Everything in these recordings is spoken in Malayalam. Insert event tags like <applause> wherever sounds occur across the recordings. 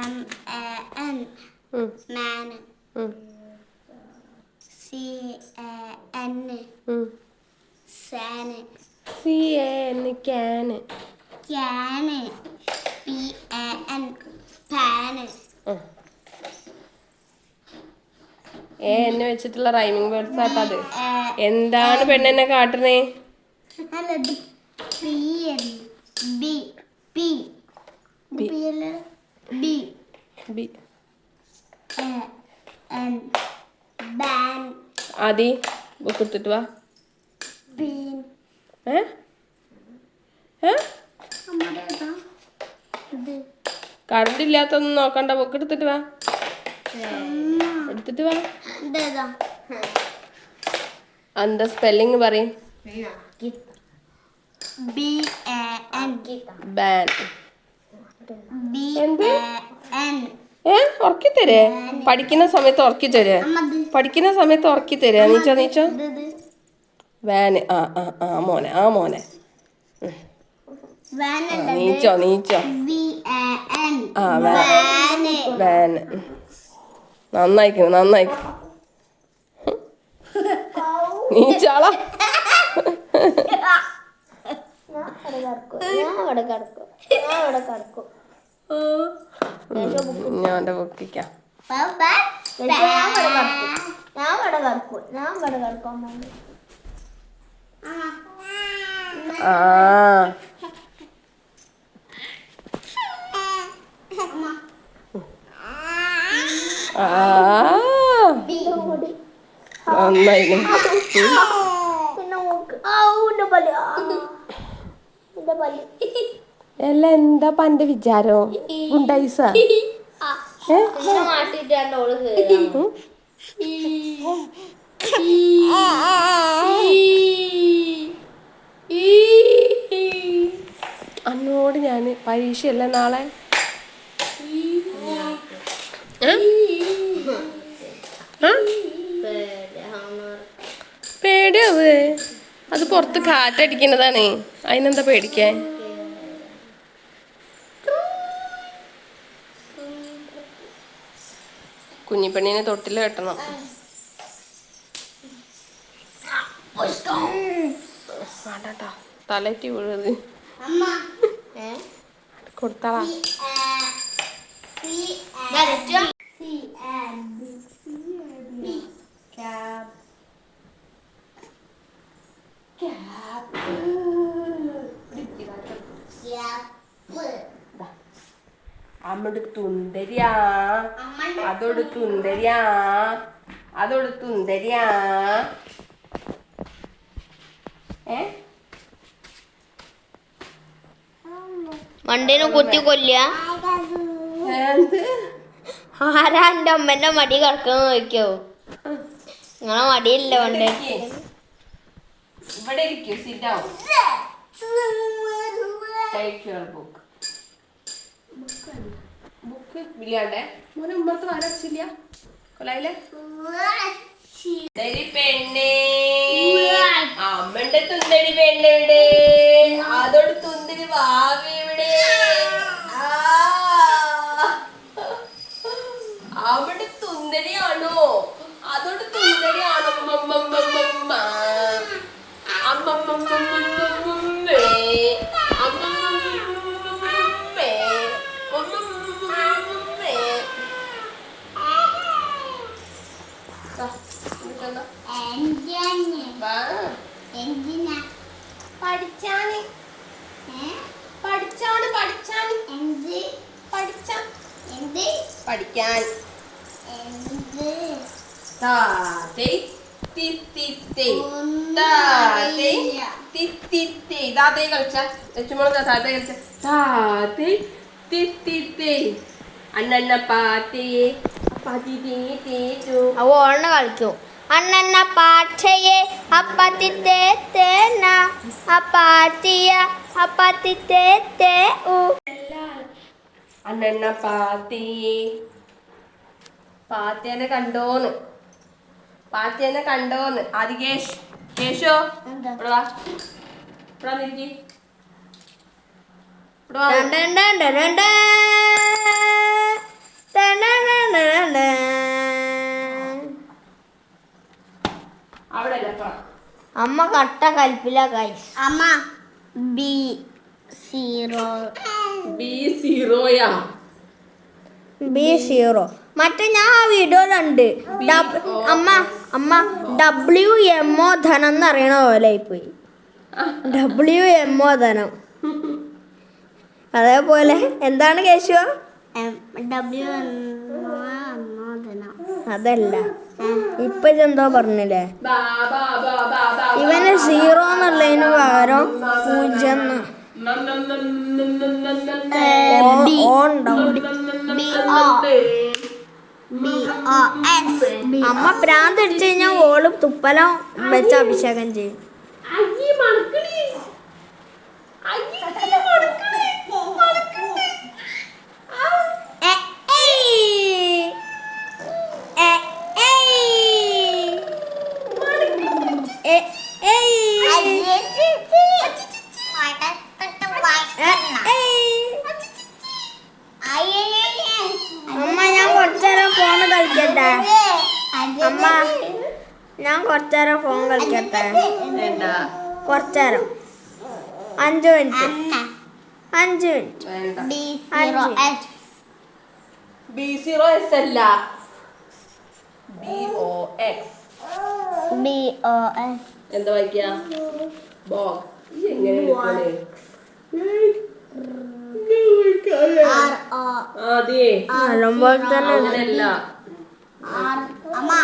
M A N C A N. ഉം. san C A N can can P A N. Pan ഉം. ഏ എന്നെ വെച്ചിട്ടുള്ള റൈമിംഗ് വേർഡ്സ് ആട്ടോ അത്. എന്താണ് പെണ്ണെന്നെ കാട്ടുന്നേ? അല്ല B. B. B N ban. Adi book എടുത്തിട്ട് വാ. ഏ? ഏ? കറണ്ട് ഇല്ലാത്തൊന്നും നോക്കണ്ട ബുക്ക് എടുത്തിട്ട് വാ. എടുത്തിട്ട് വാ. എന്താ സ്പെല്ലിങ് പറയും. B A N ബാൻ ഉറക്കി തരേ പഠിക്കുന്ന സമയത്ത് ഉറക്കി തരേ പഠിക്കുന്ന സമയത്ത് ഉറക്കി തരേ നീച്ചോ നീച്ചോ? വാന് ആ ആ ആ മോനെ ആ മോനെ. നീച്ചോ നീച്ചോ. V A N. ആ വാൻ ഉം. നന്നായിക്കണ് നന്നായിക്കണ്. <laughs> നീച്ചാളാ. <laughs> <laughs> ഞാൻ അവിടെ കിടക്കും. ഞാൻ അവിടെ കിടക്കും. ഞാൻ എന്റെ ബുക്കിക്കാം ഞാൻ അവിടെ കിടക്കും. ഞാൻ അവിടെ കിടക്കും. ഞാൻ അവിടെ കിടക്കാൻ വേണ്ടി ആ. ആ. പല്ല്? അല്ല എന്താ പന്റെ വിചാരോ? ഗുണ്ടൈസ? അന്നോട് ഞാൻ പരീക്ഷയല്ല നാളെ ഏ? ആ? പേടിയാവ് അത് പുറത്ത് കാറ്റടിക്കുന്നതാണ്. അതിനെന്താ പേടിക്കാൻ കുഞ്ഞിപ്പണ്ണിനെ തൊട്ടിൽ കെട്ടണം. വേണ്ടട്ടാ. തലറ്റി വീഴത് കൊടുത്താളാ. അമ്മട് തുന്തരിയാ. അതോട് തുന്തരിയാ. അതോട് തുന്തരിയാ. ഏ? മണ്ടേനെ കുത്തി കൊല്ല ആരാന്റെ ആരാ എന്റെ അമ്മന്റെ മടി കിടക്കുന്ന നോക്കിയോ? നിങ്ങളെ മടിയില്ല മണ്ടേ ഇവിടെ ഇരിക്കൂ sit down take your book book ഇല്ലാണ്ടേ? മോനെ ഉമ്മത്ത് വരച്ചില്ല കൊലായില്ലേ പെണ്ണേ. അമ്മന്റെ തുന്നടി പെണ്ണെവിടെ പഠിച്ചാന്? പഠിച്ചാണ് പഠിച്ചാൻ എന്ത്? പഠിച്ച എന്ത്? പഠിക്കാൻ. എന്ത്? താതെ താതെ താതേ കളിച്ച. ലക്ഷ്മണ കളിച്ച. അണ്ണണ്ണ പാത്തേ പാത്തി അവ ഓണ കളിക്കും. അണ്ണന്ന പാച്ചയെ അപ്പാത്തിയ അപ്പാത്തി തേ തേ ഉ അണ്ണ പാത്തി പാത്തിയനെ കണ്ടോന്ന് പാത്തിയനെ കണ്ടോന്ന് ആദ്യ കേശ് കേശോ ഇവിടെ വാ ഇവിടെ വന്നിരിക്കും അവിടെ അല്ല അമ്മ കട്ട കൽപ്പില ഗൈസ് അമ്മ ബി സീറോ ബി സീറോയാ ബി സീറോ മറ്റേ ഞാൻ ആ വീഡിയോയിലുണ്ട് അമ്മ അമ്മ ഡബ്ല്യു എം ഒ ധനം എന്ന് അറിയണ പോലെ പോയി ഡബ്ല്യു എം ഒ ധനം. അതേപോലെ എന്താണ് കേശുവ? ഡബ്ല്യു അതല്ല. ഇപ്പൊ എന്തോ പറഞ്ഞില്ലേ? ഇവന് സീറോ എന്നുള്ളതിന് പകരം പൂജ്യം അമ്മ പ്രാന്ത് അടിച്ചു കഴിഞ്ഞാൽ ഓൾ തുപ്പലം വെച്ച് അഭിഷേകം ചെയ്യും. കളിക്കട്ടെ? അമ്മ ഞാൻ കുറച്ചേരം ഫോൺ കളിക്കട്ടെ? കൊറച്ചേരം കുറച്ചേരം. അഞ്ച് മിനിറ്റ്. അഞ്ചു മിനിറ്റ്. ബി സീറോ എസ് അല്ല. B O X. B O S എന്താ വായിക്കാ? ബോക്സ്. എങ്ങനെ അതെ അങ്ങനെയല്ല. Ar ama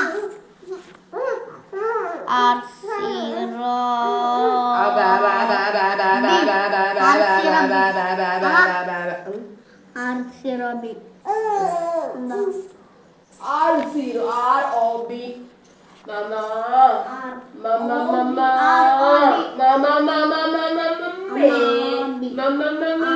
Arsiro Arsiro bir Arsiro R O B Mama Mama Mama Mama Mama Mama Mama Mama Mama